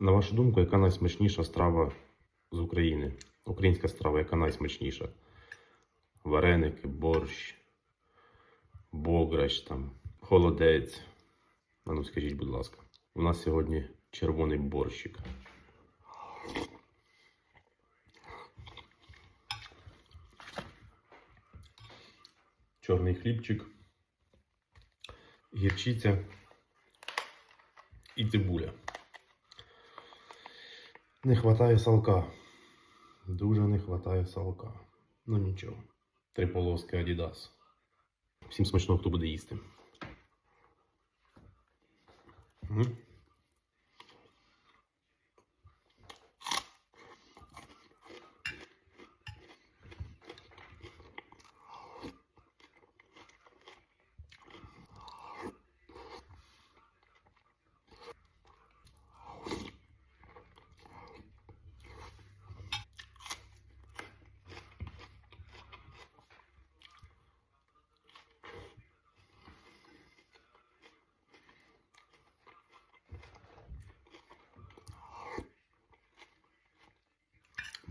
На вашу думку, яка найсмачніша страва з України? Українська страва, яка найсмачніша? Вареники, борщ, бограш, там, холодець. Ну скажіть, будь ласка, у нас сьогодні червоний борщик. Чорний хлібчик, гірчиця і цибуля. Не хватає салка. Дуже не хватає салка. Ну нічого. Три полоски Adidas. Всім смачного, хто буде їсти.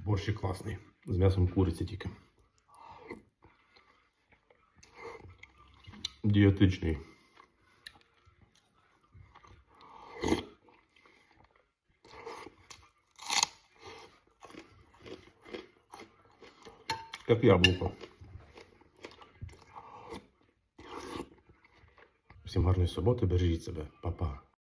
Борщик класний. З м'ясом куриці тільки. Дієтичний. Як яблуко. Всім гарної суботи, бережіть себе. Па-па.